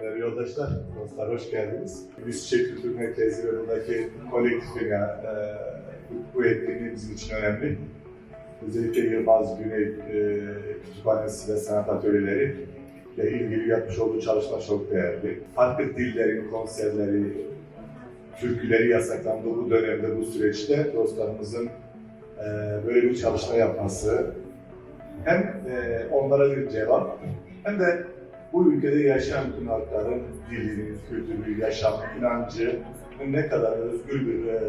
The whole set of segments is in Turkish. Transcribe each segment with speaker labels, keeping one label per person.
Speaker 1: arkadaşlar, dostlar hoş geldiniz. Biz Çiçek Kültür Merkezi ve buradaki kolektifine e, bu etkinliği bizim için önemli. Özellikle Yılmaz Güney e, Kütüphanesi ve Sanat Atölyeleri ile ilgili yapmış olduğu çalışma çok değerli. Farklı dillerin konserleri, türküleri yasaklandığı bu dönemde, bu süreçte dostlarımızın e, böyle bir çalışma yapması hem e, onlara bir cevap hem de bu ülkede yaşayan bütün halkların dilini, kültürü, yaşam, inancı ne kadar özgür bir e,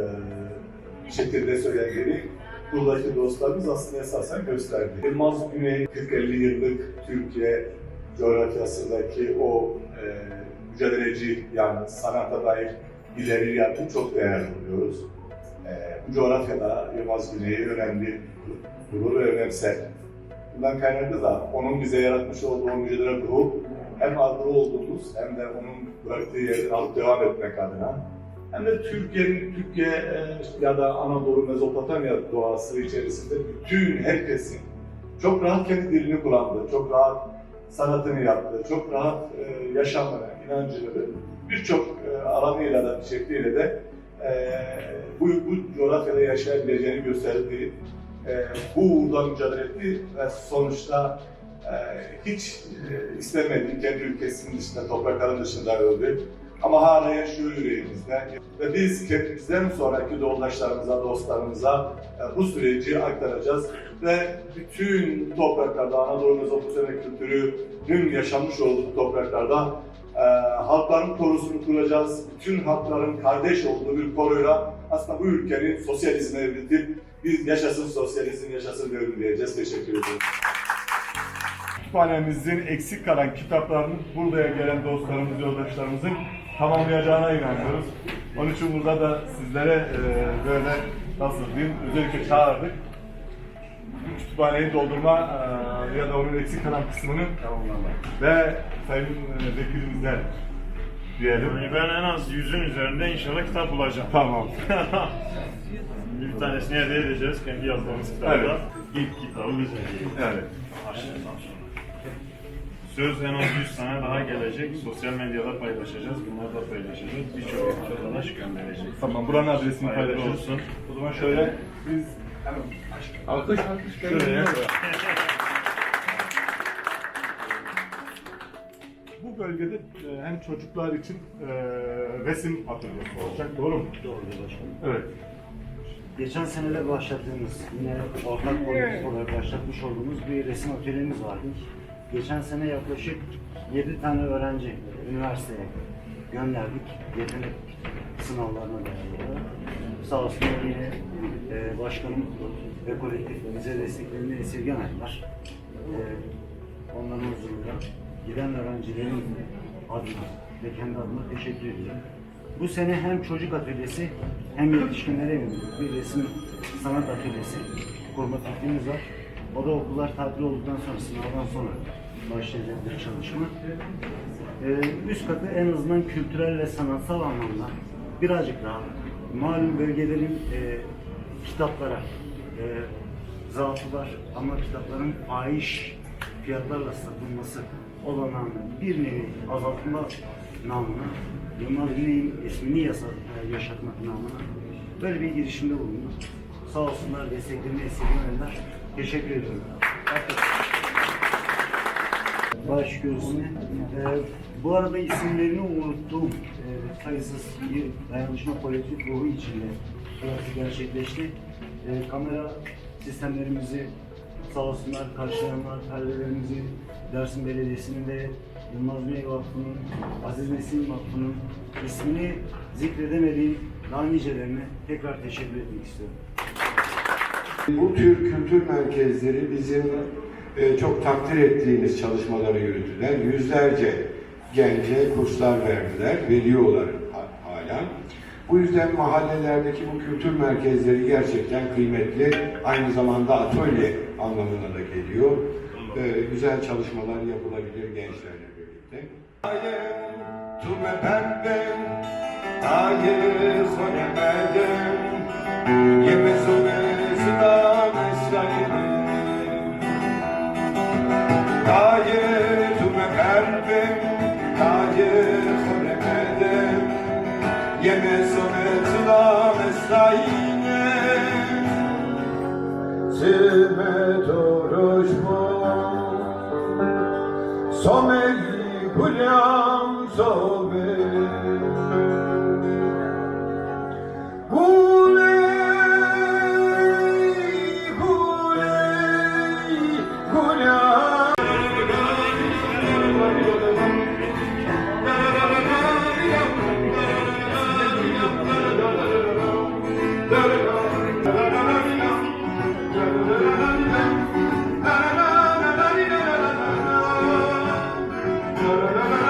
Speaker 1: şekilde söylediğini buradaki dostlarımız aslında esasen gösterdi. Yılmaz Güney 40-50 yıllık Türkiye coğrafyasındaki o e, mücadeleci yani sanata dair ileri yaptı çok değerli buluyoruz. E, bu coğrafyada Yılmaz Güney'i önemli bulur ve önemser. Bundan kaynaklı da onun bize yaratmış olduğu mücadele ruhu hem olduğumuz hem de onun bıraktığı yerden alıp devam etmek adına hem de Türkiye'nin, Türkiye e, ya da Anadolu, Mezopotamya doğası içerisinde bütün herkesin çok rahat kendi dilini kullandığı, çok rahat sanatını yaptığı, çok rahat e, yaşamını, inancını birçok e, alanıyla da şekliyle de bu, bu coğrafyada yaşayabileceğini gösterdiği, bu uğurda mücadele etti ve sonuçta hiç e, istemediği kendi ülkesinin dışında, toprakların dışında öldü. Ama hala yaşıyor yüreğimizde. Ve biz kendimizden sonraki yoldaşlarımıza, dostlarımıza e, bu süreci aktaracağız. Ve bütün topraklarda, Anadolu Mezopotamya kültürünün yaşanmış olduğu topraklarda e, halkların korusunu kuracağız. Bütün halkların kardeş olduğu bir koruyla aslında bu ülkenin sosyalizme evrilip biz yaşasın sosyalizm, yaşasın devrim diyeceğiz. Teşekkür ederim. Kütüphanemizin eksik kalan kitaplarını buraya gelen dostlarımız, yoldaşlarımızın tamamlayacağına inanıyoruz. Onun için burada da sizlere e, böyle nasıl diyeyim özellikle çağırdık. Kütüphaneyi doldurma e, ya da onun eksik kalan kısmını. Ve sayın e, vekilimizden diyelim.
Speaker 2: Yani ben en az yüzün üzerinde inşallah kitap bulacağım.
Speaker 1: Tamam.
Speaker 2: bir tanesini hediye edeceğiz kendi yazdığımız kitapta.
Speaker 1: Evet.
Speaker 2: İlk kitabı biz hediye
Speaker 1: Evet.
Speaker 2: Aşağıdan sonra. Söz en az 100 tane daha gelecek. Sosyal medyada paylaşacağız. Bunları da paylaşacağız. Birçok arkadaş gönderecek.
Speaker 1: Tamam buranın adresini
Speaker 2: Hayırlı
Speaker 1: paylaşırız.
Speaker 2: olsun.
Speaker 1: O zaman şöyle biz
Speaker 3: Alkış alkış.
Speaker 1: Şuraya. Bu bölgede e, hem çocuklar için e, resim atölyesi olacak, doğru mu?
Speaker 4: Doğrudur başkanım.
Speaker 1: Evet.
Speaker 4: Geçen seneler başlattığımız, yine ortak olarak başlatmış olduğumuz bir resim atölyemiz vardı. Geçen sene yaklaşık 7 tane öğrenci üniversiteye gönderdik. Yetenek sınavlarına dayalı. Sağ olsunlar yine e, başkanım ve kolektif bize desteklerini esirgemediler. E, onların huzurunda giden öğrencilerin adına ve kendi adıma teşekkür ediyorum. Bu sene hem çocuk atölyesi hem yetişkinlere yönelik bir resim sanat atölyesi kurma fikrimiz var. O da okullar tatil olduktan sonra, sınavdan sonra başlayacak bir çalışma. Ee, üst katı en azından kültürel ve sanatsal anlamda birazcık daha malum bölgelerin e, kitaplara e, zaafı var ama kitapların fahiş fiyatlarla satılması olanağını bir nevi azaltma namına Yılmaz Güney'in ismini yasa, e, yaşatmak namına böyle bir girişimde bulunduk. Sağ olsunlar desteklerini esirgemediler. Teşekkür ediyorum. Baş göğsüne. Ee, bu arada isimlerini unuttuğum e, sayısız bir dayanışma kolektif ruhu içinde burası gerçekleşti. E, kamera sistemlerimizi sağ olsunlar karşılayanlar, perdelerimizi Dersim Belediyesi'nin de Yılmaz Güney Vakfı'nın, Aziz Nesin Vakfı'nın ismini zikredemediğim daha nicelerine tekrar teşekkür etmek istiyorum.
Speaker 3: Bu tür kültür merkezleri bizim e, çok takdir ettiğimiz çalışmaları yürüttüler. Yüzlerce gence kurslar verdiler, veriyorlar hala. Bu yüzden mahallelerdeki bu kültür merkezleri gerçekten kıymetli. Aynı zamanda atölye anlamına da geliyor. Ee, güzel çalışmalar yapılabilir gençlerle birlikte.
Speaker 5: Tume gözüme duruşmu Someli kulyam sobe no, no, no.